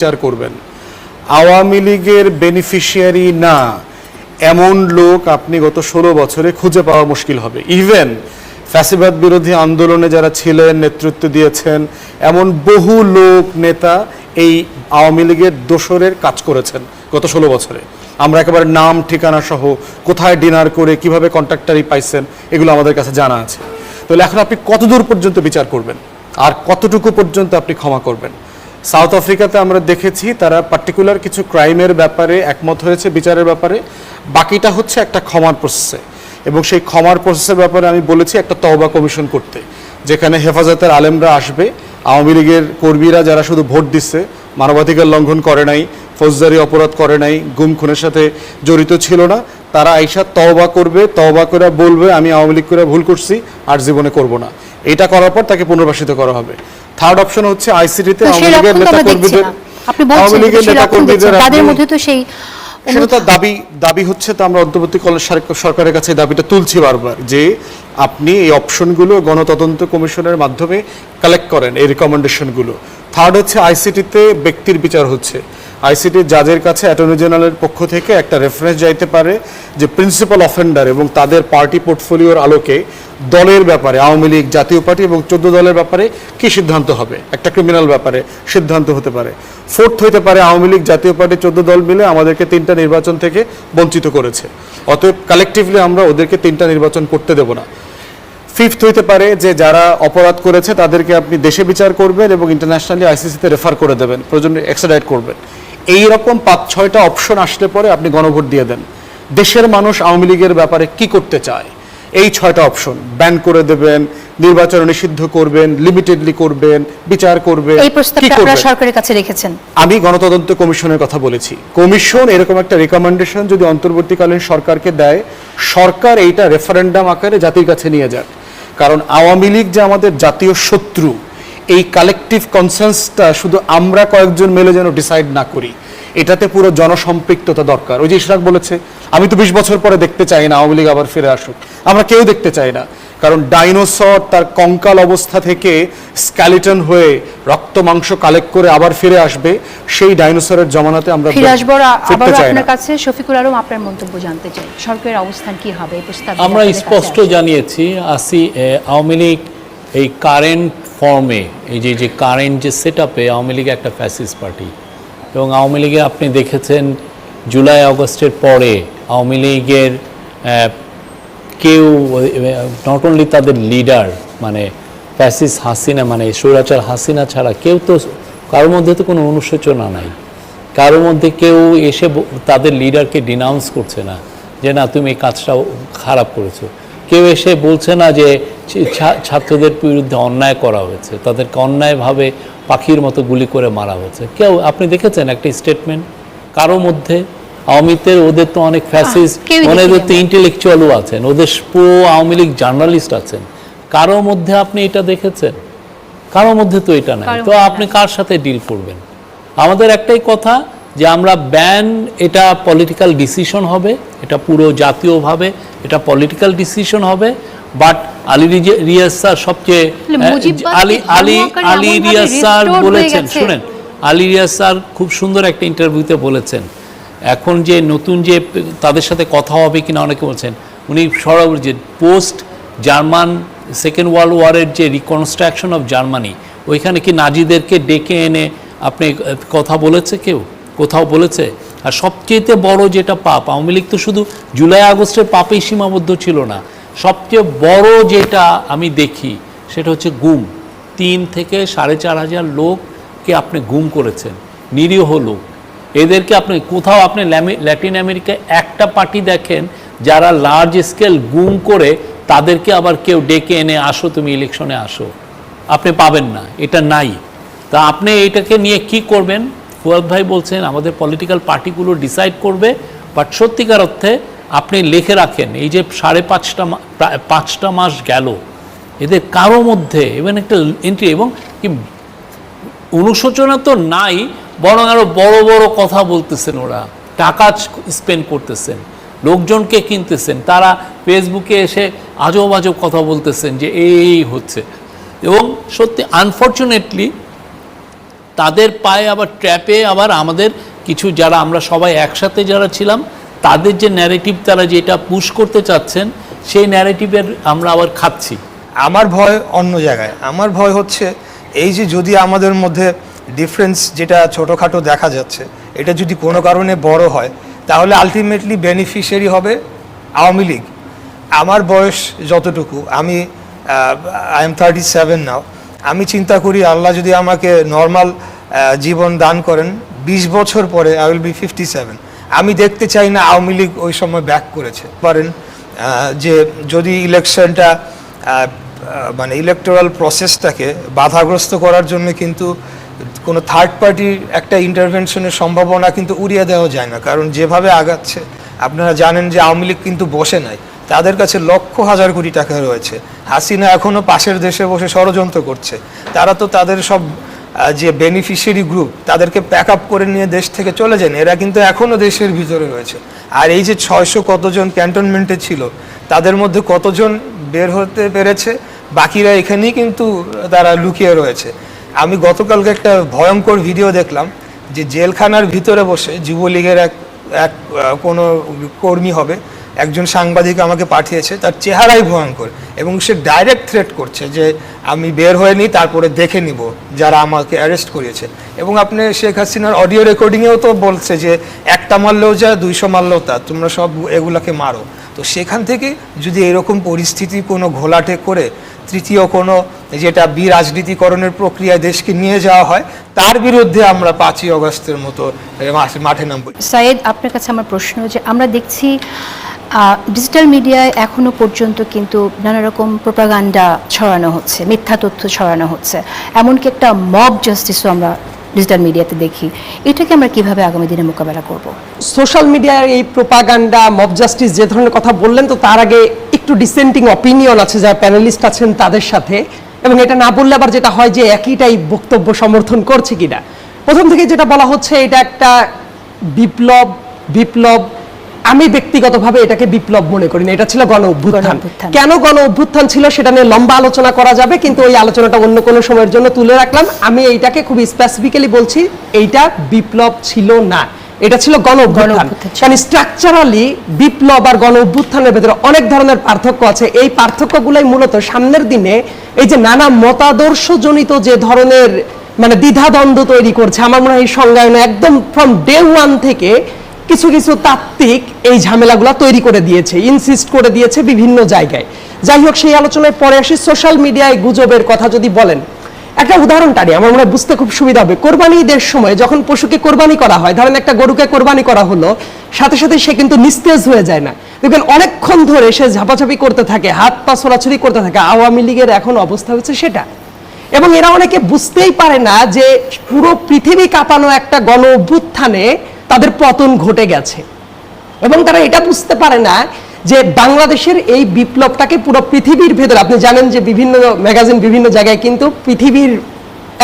বিচার করবেন। আওয়ামী লীগের বেনিফিশিয়ারি না, এমন লোক আপনি গত ষোলো বছরে খুঁজে পাওয়া মুশকিল হবে। ইভেন ফ্যাসিবাদ বিরোধী আন্দোলনে যারা ছিলেন, নেতৃত্ব দিয়েছেন, এমন বহু লোক, নেতা এই আওয়ামী লীগের দোসরের কাজ করেছেন গত ষোলো বছরে। আমরা একেবারে নাম, ঠিকানা সহ কোথায় ডিনার করে, কীভাবে কন্ট্রাক্টারি পাইছেন, এগুলো আমাদের কাছে জানা আছে। তাহলে এখন আপনি কতদূর পর্যন্ত বিচার করবেন? আর কতটুকু পর্যন্ত আপনি ক্ষমা করবেন? সাউথ আফ্রিকাতে আমরা দেখেছি তারা পার্টিকুলার কিছু ক্রাইমের ব্যাপারে একমত হয়েছে, বিচারের ব্যাপারে। বাকিটা হচ্ছে একটা ক্ষমার প্রসেসে এবং সেই ক্ষমার প্রসেসের ব্যাপারে আমি বলেছি একটা তহবা কমিশন করতে, যেখানে হেফাজতের আলেমরা আসবে। আওয়ামী লীগের কর্মীরা যারা শুধু ভোট দিচ্ছে, মানবাধিকার লঙ্ঘন করে নাই, ফৌজদারি অপরাধ করে নাই, গুম, খুনের সাথে জড়িত ছিল না, তারা আইসা তওবা করবে, তওবা করে বলবে, আমি আওয়ামী লীগ করে ভুল করছি, আর জীবনে করব না। এটা করার পর তাকে পুনর্বাসিত করা হবে। থার্ড অপশন হচ্ছে আইসিটিতে আওয়ামী লীগের নেতা কর্মীদের আওয়ামী লীগের নেতা কর্মীদের তাদের মধ্যে তো সেই সেটা তার দাবি দাবি হচ্ছে তো আমরা অন্তর্বর্তীকালীন সরকার- সরকারের কাছে দাবিটা তুলছি বারবার যে আপনি এই অপশনগুলো গণতদন্ত কমিশনের মাধ্যমে কালেক্ট করেন এই রিকমেন্ডেশনগুলো থার্ড হচ্ছে আইসিটিতে ব্যক্তির বিচার হচ্ছে। আইসিটির জাজের কাছে অ্যাটর্নি জেনারেলের পক্ষ থেকে একটা রেফারেন্স যাইতে পারে যে প্রিন্সিপাল অফেন্ডার এবং তাদের পার্টি পোর্টফোলিওর আলোকে দলের ব্যাপারে, আওয়ামী লীগ, জাতীয় পার্টি এবং চোদ্দ দলের ব্যাপারে কি সিদ্ধান্ত হবে? একটা ক্রিমিনাল ব্যাপারে সিদ্ধান্ত হতে পারে। ফোর্থ হতে পারে আওয়ামী লীগ, জাতীয় পার্টি, চোদ্দ দল মিলে আমাদেরকে তিনটা নির্বাচন থেকে বঞ্চিত করেছে। অতএব কালেকটিভলি আমরা ওদেরকে তিনটা নির্বাচন করতে দেব না। ফিফথ হইতে পারে যে যারা অপরাধ করেছে তাদেরকে আপনি দেশে বিচার করবেন এবং ইন্টারন্যাশনালি আইসিসিতে রেফার করে দেবেন, প্রয়োজন এক্সট্রাডাইট করবেন। এই রকম পাঁচ ছয়টা অপশন আসলে পরে আপনি গণভোট দিয়ে দেন। দেশের মানুষ আওয়ামী লীগের ব্যাপারে কি করতে চায়? এই ছয়টা অপশন ব্যান করে দেবেন নির্বাচন নিষিদ্ধ করবেন লিমিটেডলি করবেন বিচার করবেন এই প্রস্তাবটা আপনারা সরকারের কাছে রেখেছেন। আমি গণতদন্ত কমিশনের কথা বলেছি। কমিশন এরকম একটা রেকমেন্ডেশন যদি অন্তর্বর্তীকালীন সরকারকে দেয় সরকার এইটা রেফারেন্ডাম আকারে জাতির কাছে নিয়ে যাক। কারণ আওয়ামী লীগ যে আমাদের জাতীয় শত্রু এই কালেকটিভ কনসেন্সটা শুধু আমরা কয়েকজন মিলে যেন ডিসাইড না করি এটাতে পুরো জনসম্পৃক্ততা দরকার। ওই যে ইশরাক বলেছে আমি তো বিশ বছর পরে দেখতে চাই না আওয়ামী লীগ আবার ফিরে আসুক। আমরা কেউ দেখতে চাই না কারণ ডাইনোসর তার কঙ্কাল অবস্থা থেকে স্ক্যালিটন হয়ে রক্ত মাংস কালেক্ট করে আবার ফিরে আসবে সেই ডাইনোসরের জমানাতে আমরা ফিরে আসব। না। আপনার কাছে শফিকুল আলম আপনার মন্তব্য জানতে চাই। সরকারের অবস্থান কি হবে? এই প্রস্তাব আমরা স্পষ্ট জানিয়েছি আসি আওয়ামী লীগ এই কারেন্ট ফর্মে এই যে যে কারেন্ট যে সেট আপে আওয়ামী লীগ একটা ফ্যাসিস পার্টি এবং আওয়ামী লীগে আপনি দেখেছেন জুলাই, আগস্টের পরে আওয়ামী লীগের কেউ নট অনলি তাদের লিডার মানে ফ্যাসিস হাসিনা মানে সৌরাচার হাসিনা ছাড়া কেউ তো, কারোর মধ্যে তো কোনো অনুশোচনা নাই। কারোর মধ্যে কেউ এসে তাদের লিডারকে ডিনাউন্স করছে না যে, না, তুমি এই কাজটা খারাপ করেছ। কেউ এসে বলছে না যে ছাত্রদের বিরুদ্ধে অন্যায় করা হয়েছে তাদেরকে অন্যায়ভাবে পাখির মতো গুলি করে মারা হয়েছে। কেউ আপনি দেখেছেন একটা স্টেটমেন্ট কারও মধ্যে? আওয়ামীদের ওদের তো অনেক ফ্যাসিস কেউই ওদের তো ইন্টেলেকচুয়ালও আছেন ওদের পুরো আওয়ামী লীগ জার্নালিস্ট আছেন। কারও মধ্যে আপনি এটা দেখেছেন? কারও মধ্যে তো এটা নাই। তো আপনি কার সাথে ডিল করবেন? আমাদের একটাই কথা যে আমরা ব্যান এটা পলিটিক্যাল ডিসিশন হবে এটা পুরো জাতীয়ভাবে এটা পলিটিক্যাল ডিসিশন হবে বাট আলী রিয়াজ স্যার সবচেয়ে আলী আলী আলী রিয়াজ স্যার বলেছেন শুনেন আলী রিয়াজ স্যার খুব সুন্দর একটা ইন্টারভিউতে বলেছেন এখন যে নতুন যে তাদের সাথে কথা হবে কিনা অনেকে বলছেন উনি সরব যে পোস্ট জার্মান সেকেন্ড ওয়ার্ল্ড ওয়ারের যে রিকনস্ট্রাকশন অফ জার্মানি ওইখানে কি নাজিদেরকে ডেকে এনে আপনি কথা বলেছে কেউ? কোথাও বলেছে, আর সবচেয়েতে বড় যেটা পাপ, আওয়ামী লীগ তো শুধু জুলাই আগস্টের পাপেই সীমাবদ্ধ ছিল না, সবচেয়ে বড় যেটা আমি দেখি সেটা হচ্ছে গুম। তিন থেকে সাড়ে চার হাজার লোককে আপনি গুম করেছেন, নিরীহ লোক। এদেরকে আপনি কোথাও আপনি ল্যাটিন আমেরিকায় একটা পার্টি দেখেন, যারা লার্জ স্কেল গুম করে তাদেরকে আবার কেউ ডেকে এনে, আসো তুমি ইলেকশনে আসো। আপনি পাবেন না, এটা নাই। তা আপনি এটাকে নিয়ে কি করবেন? ফুয়াদ ভাই বলছেন, আমাদের পলিটিক্যাল পার্টিগুলো ডিসাইড করবে বাট সত্যিকার অর্থে আপনি লিখে রাখেন, এই যে সাড়ে পাঁচটা পাঁচটা মাস গেল, এদের কারও মধ্যে ইভেন একটা এন্ট্রি এবং কি অনুশোচনা তো নাই, বরং আরও বড় বড় কথা বলতেছেন ওরা, টাকা স্পেন্ড করতেছেন, লোকজনকে কিনতেছেন, তারা ফেসবুকে এসে আজব আজব কথা বলতেছেন যে এই হচ্ছে। এবং সত্যি আনফর্চুনেটলি তাদের পায়ে আবার ট্র্যাপে আবার আমাদের কিছু যারা, আমরা সবাই একসাথে যারা ছিলাম, তাদের যে ন্যারেটিভ তারা যেটা পুশ করতে চাচ্ছেন, সেই ন্যারেটিভের আমরা আবার খাচ্ছি। আমার ভয় অন্য জায়গায়। আমার ভয় হচ্ছে এই যে যদি আমাদের মধ্যে ডিফারেন্স যেটা ছোটোখাটো দেখা যাচ্ছে, এটা যদি কোনো কারণে বড় হয়, তাহলে আলটিমেটলি বেনিফিশিয়ারি হবে আওয়ামী লীগ। আমার বয়স যতটুকু, আমি I am thirty seven now আমি চিন্তা করি আল্লাহ যদি আমাকে নর্মাল জীবন দান করেন, বিশ বছর পরে I will be fifty seven আমি দেখতে চাই না আওয়ামী লীগ ওই সময় ব্যাক করেছে। পারেন যে যদি ইলেকশনটা মানে ইলেকটোরাল প্রসেসটাকে বাধাগ্রস্ত করার জন্য কিন্তু কোনো থার্ড পার্টির একটা ইন্টারভেনশনের সম্ভাবনা কিন্তু উড়িয়ে দেওয়া যায় না। কারণ যেভাবে আগাচ্ছে, আপনারা জানেন যে আওয়ামী লীগ কিন্তু বসে নাই। তাদের কাছে লক্ষ হাজার কোটি টাকা রয়েছে। হাসিনা এখনও পাশের দেশে বসে ষড়যন্ত্র করছে। তারা তো তাদের সব যে বেনিফিশিয়ারি গ্রুপ তাদেরকে প্যাক আপ করে নিয়ে দেশ থেকে চলে যান। এরা কিন্তু এখনও দেশের ভিতরে রয়েছে। আর এই যে ছয়শো কতজন ক্যান্টনমেন্টে ছিল, তাদের মধ্যে কতজন বের হতে পেরেছে, বাকিরা এখানেই কিন্তু তারা লুকিয়ে রয়েছে। আমি গতকালকে একটা ভয়ঙ্কর ভিডিও দেখলাম, যে জেলখানার ভিতরে বসে যুবলীগের এক এক কোনো কর্মী হবে একজন সাংবাদিক আমাকে পাঠিয়েছে, তার চেহারাই ভয়ঙ্কর এবং সে ডাইরেক্ট থ্রেট করছে যে আমি বের হয়ে নিই, তারপরে দেখে নিব যারা আমাকে অ্যারেস্ট করিয়েছে। এবং আপনি শেখ হাসিনার অডিও রেকর্ডিংয়েও তো বলছে যে, একটা মারলেও যা দুইশো মারলেও তা, তোমরা সব এগুলাকে মারো। তো সেখান থেকে যদি এরকম পরিস্থিতি কোনো ঘোলাটে করে তৃতীয় কোনো যেটা বিরাজনীতিকরণের প্রক্রিয়ায় দেশকে নিয়ে যাওয়া হয়, তার বিরুদ্ধে আমরা পাঁচই অগস্টের মতো মাঠে- নামবো। সাইদ আপনার কাছে আমার প্রশ্ন যে, আমরা দেখছি ডিজিটাল মিডিয়ায় এখনও পর্যন্ত কিন্তু নানা রকম প্রোপাগান্ডা ছড়ানো হচ্ছে, মিথ্যা তথ্য ছড়ানো হচ্ছে। এমনকি একটা মব জাস্টিসও আমরা ডিজিটাল মিডিয়াতে দেখি। এটাকে আমরা কীভাবে আগামী দিনে মোকাবেলা করব? সোশ্যাল মিডিয়ার এই প্রোপাগান্ডা মব জাস্টিস যে ধরনের কথা বললেন, তো তার আগে একটু ডিসেন্টিং অপিনিয়ন আছে যারা প্যানেলিস্ট আছেন তাদের সাথে। এবং এটা না বললে আবার যেটা হয় যে একইটাই বক্তব্য সমর্থন করছে কিনা। প্রথম থেকে যেটা বলা হচ্ছে, এটা একটা বিপ্লব বিপ্লব আমি ব্যক্তিগতভাবে এটাকে বিপ্লব মনে করি না এটা ছিল গণ অভ্যুত্থান। কেন গণ অভ্যুত্থান ছিল সেটা নিয়ে লম্বা আলোচনা করা যাবে কিন্তু ওই আলোচনাটা অন্য কোনো সময়ের জন্য তুলে রাখলাম। আমি এইটাকে খুব স্পেসিফিক্যালি বলছি এইটা বিপ্লব ছিল না। এটা ছিল গণ অভ্যুত্থান। কারণ স্ট্রাকচারালি বিপ্লব আর গণ অভ্যুত্থানের ভেতরে অনেক ধরনের পার্থক্য আছে। এই পার্থক্যগুলাই মূলত সামনের দিনে এই যে নানা মতাদর্শ জনিত যে ধরনের মানে দ্বিধাদ্বন্দ্ব তৈরি করছে আমার মনে হয় এই সংজ্ঞায়নে একদম ফ্রম ডে ওয়ান থেকে কিছু কিছু তাত্ত্বিক এই ঝামেলাগুলো তৈরি করে দিয়েছে ইনসিস্ট করে দিয়েছে বিভিন্ন জায়গায়। যাই হোক, সেই আলোচনায় পরে আসি। সোশ্যাল মিডিয়ায় গুজবের কথা যদি বলেন, একটা উদাহরণ টানি, আমার মনে বুঝতে খুব সুবিধা হবে। কোরবানি ঈদের সময় যখন পশুকে কোরবানি করা হয়, ধরেন একটা গরুকে কোরবানি করা হলো, সাথে সাথে সে কিন্তু নিস্তেজ হয়ে যায় না। দেখবেন অনেকক্ষণ ধরে সে ঝাপাঝাপি করতে থাকে, হাত পা ছোড়াছুরি করতে থাকে। আওয়ামী লীগের এখন অবস্থা হচ্ছে সেটা। এবং এরা অনেকে বুঝতেই পারে না যে পুরো পৃথিবী কাঁপানো একটা গণ অভ্যুত্থানে তাদের পতন ঘটে গেছে। এবং তারা এটা বুঝতে পারে না যে বাংলাদেশের এই বিপ্লবটাকে পুরো পৃথিবীর ভেতর, আপনি জানেন যে বিভিন্ন ম্যাগাজিন বিভিন্ন জায়গায় কিন্তু পৃথিবীর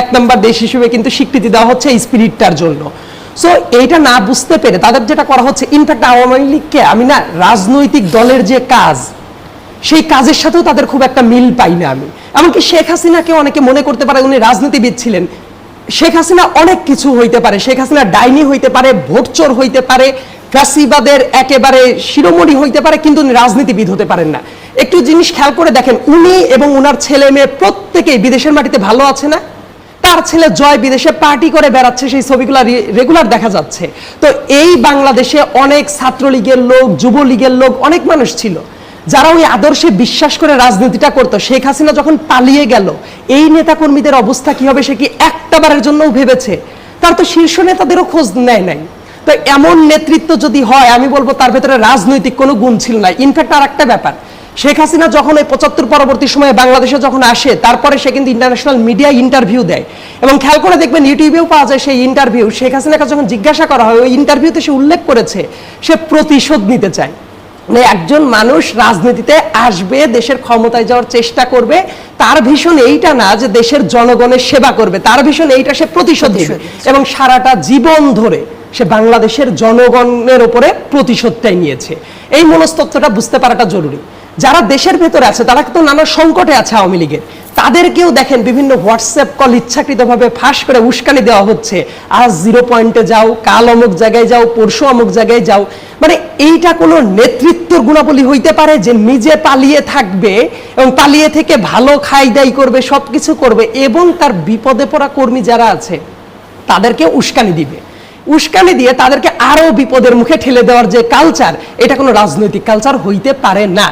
এক নম্বর দেশ হিসেবে কিন্তু স্বীকৃতি দেওয়া হচ্ছে এই স্পিরিটটার জন্য। সো এইটা না বুঝতে পেরে তাদের যেটা করা হচ্ছে ইনফ্যাক্ট আওয়ামী লীগকে আমি না রাজনৈতিক দলের যে কাজ, সেই কাজের সাথেও তাদের খুব একটা মিল পাই না আমি। এমনকি শেখ হাসিনাকে অনেকে মনে করতে পারে উনি রাজনীতিবিদ ছিলেন। শেখ হাসিনা অনেক কিছু হইতে পারে। শেখ হাসিনা ডাইনি হইতে পারে, ভোটচোর হইতে পারে, ফ্যাসিবাদের একেবারে শিরোমণি হইতে পারে, কিন্তু উনি রাজনীতিবিদ হতে পারেন না। একটু জিনিস খেয়াল করে দেখেন, উনি এবং উনার ছেলে মেয়ে প্রত্যেকেই বিদেশের মাটিতে ভালো আছে না? তার ছেলে জয় বিদেশে পার্টি করে বেড়াচ্ছে, সেই ছবিগুলো রেগুলার দেখা যাচ্ছে। তো এই বাংলাদেশে অনেক ছাত্রলীগের লোক, যুবলীগের লোক, অনেক মানুষ ছিল। যারা ওই আদর্শে বিশ্বাস করে রাজনীতিটা করতো, শেখ হাসিনা যখন পালিয়ে গেল, এই নেতাকর্মীদের অবস্থা কি হবে সে কি একটা বারের জন্যও ভেবেছে? তার তো শীর্ষ নেতাদেরও খোঁজ নেয় নাই। তো এমন নেতৃত্ব যদি হয়, আমি বলব তার ভেতরে রাজনৈতিক কোনো গুণ ছিল না ইনফ্যাক্ট আর একটা ব্যাপার, শেখ হাসিনা যখন ওই পঁচাত্তর পরবর্তী সময়ে বাংলাদেশে যখন আসে, তারপরে সে কিন্তু ইন্টারন্যাশনাল মিডিয়া ইন্টারভিউ দেয়। এবং খেয়াল করে দেখবেন ইউটিউবেও পাওয়া যায় সেই ইন্টারভিউ শেখ হাসিনাকে যখন জিজ্ঞাসা করা হয়, ওই ইন্টারভিউতে সে উল্লেখ করেছে, সে প্রতিশোধ নিতে চায়। একজন মানুষ রাজনীতিতে আসবে দেশের ক্ষমতায় যাওয়ার চেষ্টা করবে তার ভীষণ এইটা না যে দেশের জনগণের সেবা করবে তার ভীষণ এইটা সে প্রতিশোধ নেবে। এবং সারাটা জীবন ধরে সে বাংলাদেশের জনগণের ওপরে প্রতিশোধটাই নিয়েছে। এই মনস্তত্ত্বটা বুঝতে পারাটা জরুরি। যারা দেশের ভেতরে আছে তারা কিন্তু নানা সংকটে আছে আওয়ামী লীগের। তাদেরকেও দেখেন বিভিন্ন হোয়াটসঅ্যাপ কল ইচ্ছাকৃতভাবে ফাঁস করে উস্কানি দেওয়া হচ্ছে। আজ জিরো পয়েন্টে যাও, কাল অমুক জায়গায় যাও, পরশু অমুক জায়গায় যাও। মানে এইটা কোনো নেতৃত্বর গুণাবলী হইতে পারে যে নিজে পালিয়ে থাকবে এবং পালিয়ে থেকে ভালো খাই দাই করবে সব কিছু করবে এবং তার বিপদে পড়া কর্মী যারা আছে, তাদেরকে উস্কানি দিবে। উস্কানি দিয়ে তাদেরকে আরও বিপদের মুখে ঠেলে দেওয়ার যে কালচার এটা কোনো রাজনৈতিক কালচার হইতে পারে না।